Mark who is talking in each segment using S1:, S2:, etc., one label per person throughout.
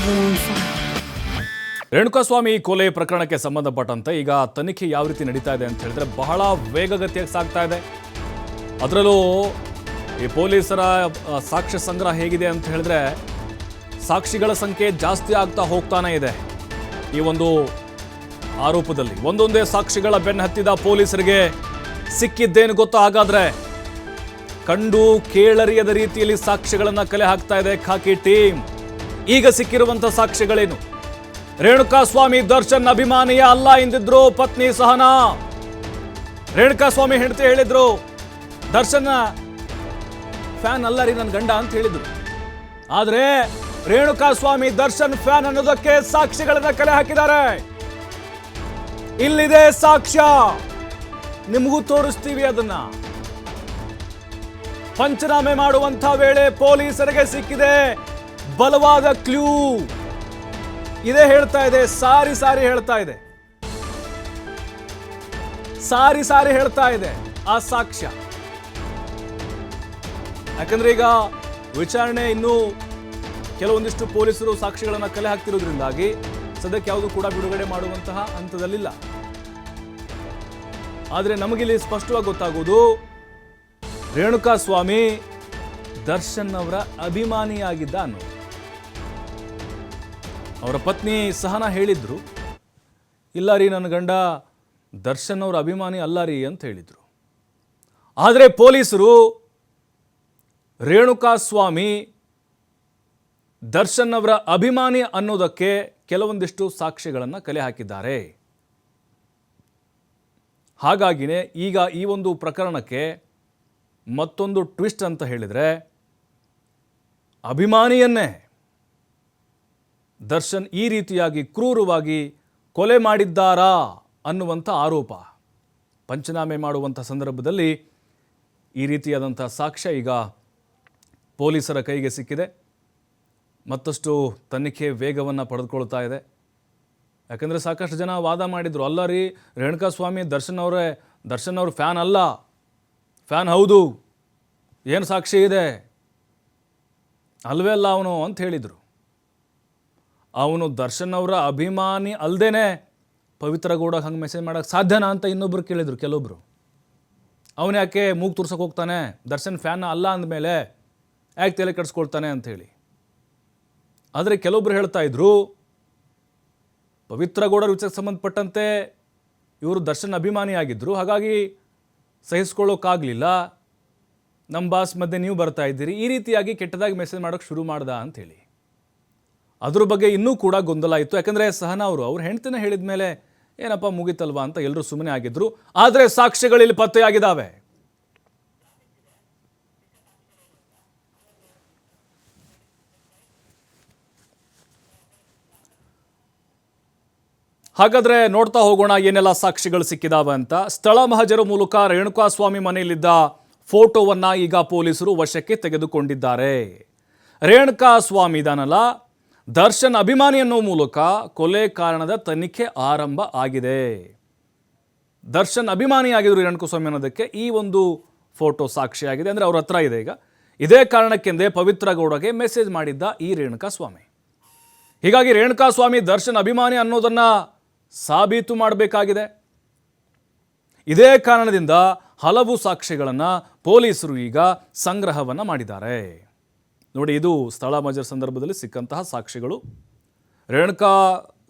S1: everyone's
S2: ಸ್ವಾಮಿ ಕೊಲೆ ಪ್ರಕರಣಕ್ಕೆ ಸಂಬಂಧಪಟ್ಟಂತೆ ಈಗ ತನಿಖೆ ಯಾವ ರೀತಿ ನಡೀತಾ ಇದೆ ಅಂತ ಹೇಳಿದ್ರೆ ಬಹಳ ವೇಗಗತಿಯಾಗಿ ಸಾಗ್ತಾ ಇದೆ. ಅದರಲ್ಲೂ ಈ ಪೊಲೀಸರ ಸಾಕ್ಷ್ಯ ಸಂಗ್ರಹ ಹೇಗಿದೆ ಅಂತ ಹೇಳಿದ್ರೆ ಸಾಕ್ಷಿಗಳ ಸಂಖ್ಯೆ ಜಾಸ್ತಿ ಆಗ್ತಾ ಹೋಗ್ತಾನೆ ಇದೆ. ಈ ಒಂದು ಆರೋಪದಲ್ಲಿ ಒಂದೊಂದೇ ಸಾಕ್ಷಿಗಳ ಬೆನ್ನ ಹತ್ತಿದ ಪೊಲೀಸರಿಗೆ ಸಿಕ್ಕಿದ್ದೇನು ಗೊತ್ತಾ? ಹಾಗಾದ್ರೆ ಕಂಡು ಕೇಳರಿಯದ ರೀತಿಯಲ್ಲಿ ಸಾಕ್ಷಿಗಳನ್ನು ಕಲೆ ಹಾಕ್ತಾ ಇದೆ ಖಾಕಿ ಟೀಮ್. ಈಗ ಸಿಕ್ಕಿರುವಂತ ಸಾಕ್ಷ್ಯಗಳೇನು ರೇಣುಕಾಸ್ವಾಮಿ ದರ್ಶನ್ ಅಭಿಮಾನಿಯ ಅಲ್ಲ ಎಂದಿದ್ರು ಪತ್ನಿ ಸಹನಾ. ರೇಣುಕಾಸ್ವಾಮಿ ಹೆಂಡತಿ ಹೇಳಿದ್ರು, ದರ್ಶನ್ ಫ್ಯಾನ್ ಅಲ್ಲ ರೀ ನನ್ನ ಗಂಡ ಅಂತ ಹೇಳಿದ್ರು. ಆದ್ರೆ ರೇಣುಕಾಸ್ವಾಮಿ ದರ್ಶನ್ ಫ್ಯಾನ್ ಅನ್ನೋದಕ್ಕೆ ಸಾಕ್ಷಿಗಳನ್ನ ಕಲೆ ಹಾಕಿದ್ದಾರೆ. ಇಲ್ಲಿದೆ ಸಾಕ್ಷ್ಯ. ನಿಮಗೂ ತೋರಿಸ್ತೀವಿ ಅದನ್ನ. ಪಂಚನಾಮೆ ಮಾಡುವಂತ ವೇಳೆ ಪೊಲೀಸರಿಗೆ ಸಿಕ್ಕಿದೆ. ಬಲವಾದ ಕ್ಲೂ. ಇದೇ ಹೇಳ್ತಾ ಇದೆ, ಸಾರಿ ಸಾರಿ ಹೇಳ್ತಾ ಇದೆ. ಸಾರಿ ಸಾರಿ ಹೇಳ್ತಾ ಇದೆ, ಆ ಸಾಕ್ಷ್ಯ. ಯಾಕಂದ್ರೆ ಈಗ ವಿಚಾರಣೆ ಇನ್ನೂ ಕೆಲವೊಂದಿಷ್ಟು ಪೊಲೀಸರು ಸಾಕ್ಷಿಗಳನ್ನು ಕಲೆ ಹಾಕ್ತಿರೋದ್ರಿಂದಾಗಿ ಸದ್ಯಕ್ಕೆ ಯಾವುದು ಕೂಡ ಬಿಡುಗಡೆ ಮಾಡುವಂತಹ ಹಂತದಲ್ಲಿಲ್ಲ. ಆದರೆ ನಮಗಿಲ್ಲಿ ಸ್ಪಷ್ಟವಾಗಿ ಗೊತ್ತಾಗೋದು ರೇಣುಕಾ ಸ್ವಾಮಿ ದರ್ಶನ್ ಅವರ ಅಭಿಮಾನಿಯಾಗಿದ್ದ ಅನ್ನೋದು. ಅವರ ಪತ್ನಿ ಸಹನ ಹೇಳಿದ್ರು, ಇಲ್ಲ ರೀ, ನನ್ನ ಗಂಡ ದರ್ಶನ್ ಅವರ ಅಭಿಮಾನಿ ಅಲ್ಲ ರೀ ಅಂತ ಹೇಳಿದರು. ಆದರೆ ಪೊಲೀಸರು ರೇಣುಕಾ ಸ್ವಾಮಿ ದರ್ಶನ್ ಅವರ ಅಭಿಮಾನಿ ಅನ್ನೋದಕ್ಕೆ ಕೆಲವೊಂದಿಷ್ಟು ಸಾಕ್ಷ್ಯಗಳನ್ನು ಕಲೆ ಹಾಕಿದ್ದಾರೆ. ಹಾಗಾಗಿನೇ ಈಗ ಈ ಒಂದು ಪ್ರಕರಣಕ್ಕೆ ಮತ್ತೊಂದು ಟ್ವಿಸ್ಟ್ ಅಂತ ಹೇಳಿದರೆ, ಅಭಿಮಾನಿಯನ್ನೇ ದರ್ಶನ್ ಈ ರೀತಿಯಾಗಿ ಕ್ರೂರವಾಗಿ ಕೊಲೆ ಮಾಡಿದ್ದಾರಾ ಅನ್ನುವಂಥ ಆರೋಪ. ಪಂಚನಾಮೆ ಮಾಡುವಂಥ ಸಂದರ್ಭದಲ್ಲಿ ಈ ರೀತಿಯಾದಂಥ ಸಾಕ್ಷ್ಯ ಈಗ ಪೊಲೀಸರ ಕೈಗೆ ಸಿಕ್ಕಿದೆ. ಮತ್ತಷ್ಟು ತನಿಖೆ ವೇಗವನ್ನು ಪಡೆದುಕೊಳ್ತಾ ಇದೆ. ಯಾಕಂದರೆ ಸಾಕಷ್ಟು ಜನ ವಾದ ಮಾಡಿದರು. ಅಲ್ಲ ರೀ ರೇಣುಕಾ ಸ್ವಾಮಿ ದರ್ಶನ್ ಅವರೇ, ದರ್ಶನ್ ಅವ್ರ ಫ್ಯಾನ್ ಅಲ್ಲ. ಫ್ಯಾನ್ ಹೌದು. ಏನು ಸಾಕ್ಷಿ ಇದೆ? ಅಲ್ವೇ ಅಲ್ಲ ಅವನು ಅಂತ ಹೇಳಿದರು. ಅವನು ದರ್ಶನ್ ಅವರ ಅಭಿಮಾನಿ ಅಲ್ಲದೇ ಪವಿತ್ರ ಗೌಡಗೆ ಹಂಗೆ ಮೆಸೇಜ್ ಮಾಡೋಕ್ಕೆ ಸಾಧ್ಯನಾ ಅಂತ ಇನ್ನೊಬ್ರು ಕೇಳಿದರು, ಕೆಲವೊಬ್ರು. ಅವನು ಯಾಕೆ ಮೂಗು ತುರ್ಸೋಕೆ ಹೋಗ್ತಾನೆ? ದರ್ಶನ್ ಫ್ಯಾನ್ ಅಲ್ಲ ಅಂದಮೇಲೆ ಯಾಕೆ ತಲೆ ಕೆಡಿಸ್ಕೊಳ್ತಾನೆ ಅಂಥೇಳಿ ಆದರೆ ಕೆಲವೊಬ್ರು ಹೇಳ್ತಾ ಇದ್ರು ಪವಿತ್ರ ಗೌಡ ವಿಚಾರಕ್ಕೆ ಸಂಬಂಧಪಟ್ಟಂತೆ ಇವರು ದರ್ಶನ್ ಅಭಿಮಾನಿಯಾಗಿದ್ದರು ಹಾಗಾಗಿ ಸಹಿಸ್ಕೊಳ್ಳೋಕ್ಕಾಗಲಿಲ್ಲ ನಮ್ಮ ಬಾಸ್ ಮಧ್ಯೆ ನೀವು ಬರ್ತಾ ಇದ್ದೀರಿ, ಈ ರೀತಿಯಾಗಿ ಕೆಟ್ಟದಾಗಿ ಮೆಸೇಜ್ ಮಾಡೋಕ್ಕೆ ಶುರು ಮಾಡ್ದ ಅಂಥೇಳಿ ಅದ್ರ ಬಗ್ಗೆ ಇನ್ನೂ ಕೂಡ ಗೊಂದಲ ಇತ್ತು. ಯಾಕಂದರೆ ಸಹನಾ ಅವರು, ಅವ್ರ ಹೆಂಡ್ತಿನ ಹೇಳಿದ ಮೇಲೆ, ಏನಪ್ಪ ಮುಗಿತಲ್ವಾ? ಅಂತ ಎಲ್ಲರೂ ಸುಮ್ಮನೆ ಆಗಿದ್ರು. ಆದರೆ ಸಾಕ್ಷ್ಯಗಳಿಲ್ಲಿ ಪತ್ತೆಯಾಗಿದ್ದಾವೆ. ಹಾಗಾದ್ರೆ ನೋಡ್ತಾ ಹೋಗೋಣ ಏನೆಲ್ಲ ಸಾಕ್ಷಿಗಳು ಸಿಕ್ಕಿದಾವೆ ಅಂತ. ಸ್ಥಳ ಮಹಜರ ಮೂಲಕ ರೇಣುಕಾಸ್ವಾಮಿ ಮನೆಯಲ್ಲಿದ್ದ ಫೋಟೋವನ್ನ ಈಗ ಪೊಲೀಸರು ವಶಕ್ಕೆ ತೆಗೆದುಕೊಂಡಿದ್ದಾರೆ. ರೇಣುಕಾಸ್ವಾಮಿ ಇದಾನಲ್ಲ ದರ್ಶನ್ ಅಭಿಮಾನಿ ಅನ್ನೋ ಮೂಲಕ ಕೊಲೆ ಕಾರಣದ ತನಿಖೆ ಆರಂಭ ಆಗಿದೆ. ದರ್ಶನ್ ಅಭಿಮಾನಿಯಾಗಿದ್ರು ಕುಸ್ವಾಮಿ ಅನ್ನೋದಕ್ಕೆ ಈ ಒಂದು ಫೋಟೋ ಸಾಕ್ಷಿಯಾಗಿದೆ ಅಂದರೆ ಅವ್ರ ಹತ್ರ ಇದೆ ಈಗ. ಇದೇ ಕಾರಣಕ್ಕೆಂದೇ ಪವಿತ್ರ ಗೌಡಗೆ ಮೆಸೇಜ್ ಮಾಡಿದ್ದ ಈ ರೇಣುಕಾ ಸ್ವಾಮಿ ಹೀಗಾಗಿ ರೇಣುಕಾ ಸ್ವಾಮಿ ದರ್ಶನ್ ಅಭಿಮಾನಿ ಅನ್ನೋದನ್ನು ಸಾಬೀತು ಮಾಡಬೇಕಾಗಿದೆ. ಇದೇ ಕಾರಣದಿಂದ ಹಲವು ಸಾಕ್ಷಿಗಳನ್ನು ಪೊಲೀಸರು ಈಗ ಸಂಗ್ರಹವನ್ನು ಮಾಡಿದ್ದಾರೆ. ನೋಡಿ, ಇದು ಸ್ಥಳ ಮಜರ್ ಸಂದರ್ಭದಲ್ಲಿ ಸಿಕ್ಕಂತಹ ಸಾಕ್ಷಿಗಳು. ರೇಣುಕಾ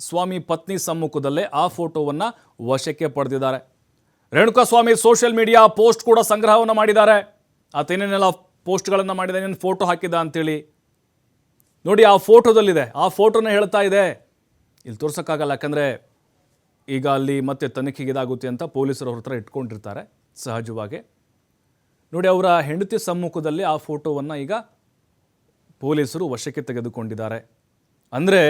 S2: ಸ್ವಾಮಿ ಪತ್ನಿ ಸಮ್ಮುಖದಲ್ಲೇ ಆ ಫೋಟೋವನ್ನು ವಶಕ್ಕೆ ಪಡೆದಿದ್ದಾರೆ. Renuka Swamy social media post ಕೂಡ ಸಂಗ್ರಹವನ್ನು ಮಾಡಿದ್ದಾರೆ. ಆತೇನೇನೆಲ್ಲ ಪೋಸ್ಟ್ಗಳನ್ನು ಮಾಡಿದ ಏನೇನು ಫೋಟೋ ಹಾಕಿದ ಅಂತೇಳಿ. ನೋಡಿ, ಆ ಫೋಟೋದಲ್ಲಿದೆ. ಆ ಫೋಟೋನ ಹೇಳ್ತಾ ಇದೆ. ಇಲ್ಲಿ ತೋರ್ಸೋಕ್ಕಾಗಲ್ಲ, ಯಾಕಂದರೆ ಈಗ ಅಲ್ಲಿ ಮತ್ತೆ ತನಿಖೆಗೆ ಇದಾಗುತ್ತೆ ಅಂತ ಪೊಲೀಸರು ಅವ್ರ ಹತ್ರ ಇಟ್ಕೊಂಡಿರ್ತಾರೆ, ಸಹಜವಾಗಿ. ನೋಡಿ, ಅವರ ಹೆಂಡತಿ ಸಮ್ಮುಖದಲ್ಲಿ ಆ ಫೋಟೋವನ್ನು ಈಗ ಪೊಲೀಸರು ವಶಕ್ಕೆ ತೆಗೆದುಕೊಂಡಿದ್ದಾರೆ. ಅಂದರೆ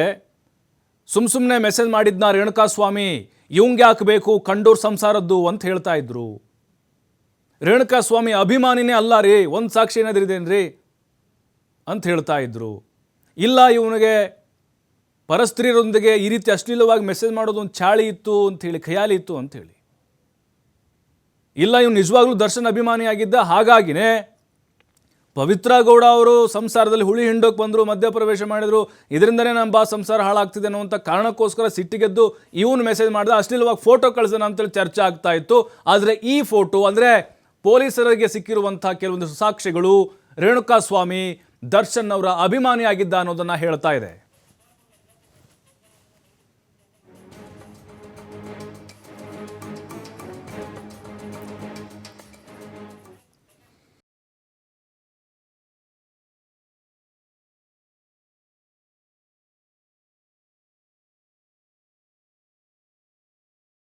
S2: ಸುಮ್ ಸುಮ್ಮನೆ ಮೆಸೇಜ್ ಮಾಡಿದ್ನ ರೇಣುಕಾಸ್ವಾಮಿ, ಇವಂಗೆ ಹಾಕಬೇಕು ಕಂಡೂರ್ ಸಂಸಾರದ್ದು ಅಂತ ಹೇಳ್ತಾ ಇದ್ರು. ರೇಣುಕಾಸ್ವಾಮಿ ಅಭಿಮಾನಿನೇ ಅಲ್ಲ ರೀ, ಒಂದು ಸಾಕ್ಷಿ ಏನಾದ್ರಿದೇನ್ರಿ ಅಂತ ಹೇಳ್ತಾ ಇದ್ರು. ಇಲ್ಲ, ಇವನಿಗೆ ಪರಸ್ತ್ರೀಯರೊಂದಿಗೆ ಈ ರೀತಿ ಅಶ್ಲೀಲವಾಗಿ ಮೆಸೇಜ್ ಮಾಡೋದು ಒಂದು ಚಾಳಿ ಇತ್ತು ಅಂಥೇಳಿ ಖಯಾಲಿ ಇತ್ತು ಅಂಥೇಳಿ ಇಲ್ಲ, ಇವನು ನಿಜವಾಗ್ಲೂ ದರ್ಶನ್ ಅಭಿಮಾನಿಯಾಗಿದ್ದ, ಹಾಗಾಗಿನೇ ಪವಿತ್ರ ಗೌಡ ಅವರು ಸಂಸಾರದಲ್ಲಿ ಹುಳಿ ಹಿಂಡೋಕೆ ಬಂದರು, ಮಧ್ಯಪ್ರವೇಶ ಮಾಡಿದರು, ಇದರಿಂದನೇ ನಮ್ಮ ಬಾ ಸಂಸಾರ ಹಾಳಾಗ್ತಿದೆ ಅನ್ನುವಂಥ ಕಾರಣಕ್ಕೋಸ್ಕರ ಸಿಟ್ಟಿಗೆದ್ದು ಇವನು ಮೆಸೇಜ್ ಮಾಡಿದ. ಅಶ್ಲೀಲವಾಗಿ ಫೋಟೋ ಕಳಿಸೋಣ ಅಂತೇಳಿ ಚರ್ಚೆ ಆಗ್ತಾ ಇತ್ತು. ಆದರೆ ಈ ಫೋಟೋ ಅಂದರೆ ಪೊಲೀಸರಿಗೆ ಸಿಕ್ಕಿರುವಂಥ ಕೆಲವೊಂದು ಸಾಕ್ಷಿಗಳು ರೇಣುಕಾ ಸ್ವಾಮಿ ದರ್ಶನ್ ಅವರ ಅಭಿಮಾನಿಯಾಗಿದ್ದ ಅನ್ನೋದನ್ನು ಹೇಳ್ತಾ ಇದೆ.